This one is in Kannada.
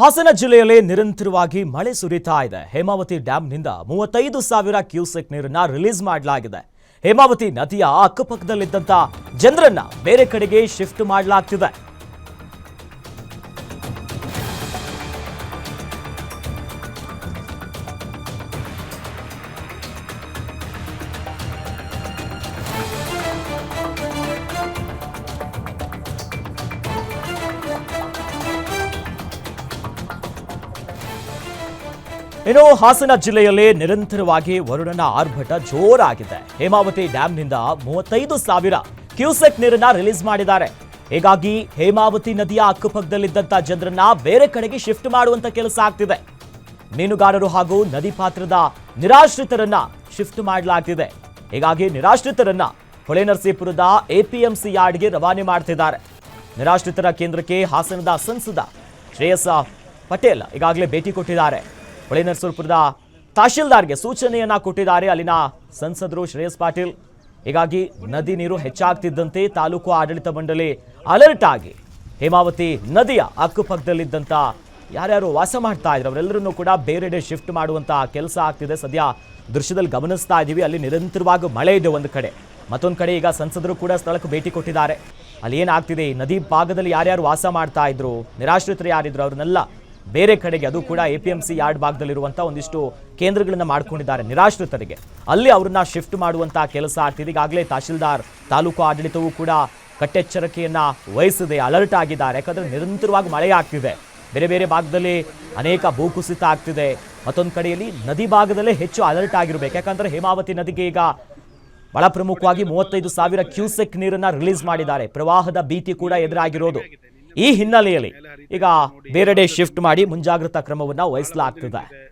ಹಾಸನ ಜಿಲ್ಲೆಯಲ್ಲಿ ನಿರಂತರವಾಗಿ ಮಳೆ ಸುರಿತಾ ಇದೆ. ಹೇಮಾವತಿ ಡ್ಯಾಂನಿಂದ ಮೂವತ್ತೈದು ಸಾವಿರ ಕ್ಯೂಸೆಕ್ ನೀರನ್ನ ರಿಲೀಸ್ ಮಾಡಲಾಗಿದೆ. ಹೇಮಾವತಿ ನದಿಯ ಅಕ್ಕಪಕ್ಕದಲ್ಲಿದ್ದಂಥ ಜನರನ್ನ ಬೇರೆ ಕಡೆಗೆ ಶಿಫ್ಟ್ ಮಾಡಲಾಗ್ತಿದೆ. ಇನ್ನು ಹಾಸನ ಜಿಲ್ಲೆಯಲ್ಲಿ ನಿರಂತರವಾಗಿ ವರುಣನ ಆರ್ಭಟ ಜೋರಾಗಿದೆ. ಹೇಮಾವತಿ ಡ್ಯಾಂನಿಂದ ಮೂವತ್ತೈದು ಸಾವಿರ ಕ್ಯೂಸೆಕ್ ನೀರನ್ನ ರಿಲೀಸ್ ಮಾಡಿದ್ದಾರೆ. ಹೀಗಾಗಿ ಹೇಮಾವತಿ ನದಿಯ ಅಕ್ಕಪಕ್ಕದಲ್ಲಿದ್ದಂತ ಜನರನ್ನ ಬೇರೆ ಕಡೆಗೆ ಶಿಫ್ಟ್ ಮಾಡುವಂತ ಕೆಲಸ ಆಗ್ತಿದೆ. ಮೀನುಗಾರರು ಹಾಗೂ ನದಿ ಪಾತ್ರದ ನಿರಾಶ್ರಿತರನ್ನ ಶಿಫ್ಟ್ ಮಾಡಲಾಗ್ತಿದೆ. ಹೀಗಾಗಿ ನಿರಾಶ್ರಿತರನ್ನ ಹೊಳೆನರಸೀಪುರದ ಎಪಿಎಂಸಿ ಯಾರ್ಡ್ಗೆ ರವಾನೆ ಮಾಡ್ತಿದ್ದಾರೆ. ನಿರಾಶ್ರಿತರ ಕೇಂದ್ರಕ್ಕೆ ಹಾಸನದ ಸಂಸದ ಶ್ರೇಯಸ್ ಪಟೇಲ್ ಈಗಾಗಲೇ ಭೇಟಿ ಕೊಟ್ಟಿದ್ದಾರೆ. ಹೊಳೆನರಸೀಪುರದ ತಹಶೀಲ್ದಾರ್ಗೆ ಸೂಚನೆಯನ್ನ ಕೊಟ್ಟಿದ್ದಾರೆ. ಅಲ್ಲಿನ ಸಂಸದರು ಶ್ರೇಯಸ್ ಪಾಟೀಲ್. ಹೀಗಾಗಿ ನದಿ ನೀರು ಹೆಚ್ಚಾಗ್ತಿದ್ದಂತೆ ತಾಲೂಕು ಆಡಳಿತ ಮಂಡಳಿ ಅಲರ್ಟ್ ಆಗಿ ಹೇಮಾವತಿ ನದಿಯ ಅಕ್ಕಪಕ್ಕದಲ್ಲಿದ್ದಂಥ ಯಾರ್ಯಾರು ವಾಸ ಮಾಡ್ತಾ ಇದ್ರು, ಅವರೆಲ್ಲರನ್ನೂ ಕೂಡ ಬೇರೆಡೆ ಶಿಫ್ಟ್ ಮಾಡುವಂತ ಕೆಲಸ ಆಗ್ತಿದೆ. ಸದ್ಯ ದೃಶ್ಯದಲ್ಲಿ ಗಮನಿಸ್ತಾ ಇದ್ದೀವಿ ಅಲ್ಲಿ ನಿರಂತರವಾಗಿ ಮಳೆ ಇದೆ ಒಂದು ಕಡೆ. ಮತ್ತೊಂದು ಕಡೆ ಈಗ ಸಂಸದರು ಕೂಡ ಸ್ಥಳಕ್ಕೆ ಭೇಟಿ ಕೊಟ್ಟಿದ್ದಾರೆ. ಅಲ್ಲಿ ಏನಾಗ್ತಿದೆ? ನದಿ ಭಾಗದಲ್ಲಿ ಯಾರ್ಯಾರು ವಾಸ ಮಾಡ್ತಾ ಇದ್ರು? ನಿರಾಶ್ರಿತರು ಯಾರಿದ್ರು? ಅವ್ರನ್ನೆಲ್ಲ ಬೇರೆ ಕಡೆಗೆ ಅದು ಕೂಡ A P M C yard ಭಾಗದಲ್ಲಿರುವಂಥ ಒಂದಿಷ್ಟು ಕೇಂದ್ರಗಳನ್ನು ಮಾಡ್ಕೊಂಡಿದ್ದಾರೆ ನಿರಾಶ್ರಿತರಿಗೆ. ಅಲ್ಲಿ ಅವ್ರನ್ನ ಶಿಫ್ಟ್ ಮಾಡುವಂತ ಕೆಲಸ ಆಗ್ತಿದೆ ತಹಶೀಲ್ದಾರ್ ತಾಲೂಕು ಆಡಳಿತವೂ ಕೂಡ ಕಟ್ಟೆಚ್ಚರಿಕೆಯನ್ನ ವಹಿಸಿದೆ ಅಲರ್ಟ್ ಆಗಿದ್ದಾರೆ. ಯಾಕಂದ್ರೆ ನಿರಂತರವಾಗಿ ಮಳೆ ಆಗ್ತಿದೆ. ಬೇರೆ ಬೇರೆ ಭಾಗದಲ್ಲಿ ಅನೇಕ ಭೂಕುಸಿತ ಆಗ್ತಿದೆ. ಮತ್ತೊಂದು ಕಡೆಯಲ್ಲಿ ನದಿ ಭಾಗದಲ್ಲೇ ಹೆಚ್ಚು ಅಲರ್ಟ್ ಆಗಿರಬೇಕು. ಯಾಕಂದ್ರೆ ಹೇಮಾವತಿ ನದಿಗೆ ಈಗ ಬಹಳ ಪ್ರಮುಖವಾಗಿ ಮೂವತ್ತೈದು ಸಾವಿರ ಕ್ಯೂಸೆಕ್ ನೀರನ್ನ ರಿಲೀಸ್ ಮಾಡಿದ್ದಾರೆ. ಪ್ರವಾಹದ ಭೀತಿ ಕೂಡ ಎದುರಾಗಿರೋದು. ಈ ಹಿನ್ನೆಲೆಯಲ್ಲಿ ಈಗ ಬೇರೆಡೆ ಶಿಫ್ಟ್ ಮಾಡಿ ಮುಂಜಾಗ್ರತಾ ಕ್ರಮವನ್ನ ವಹಿಸಲಾಗ್ತಿದೆ.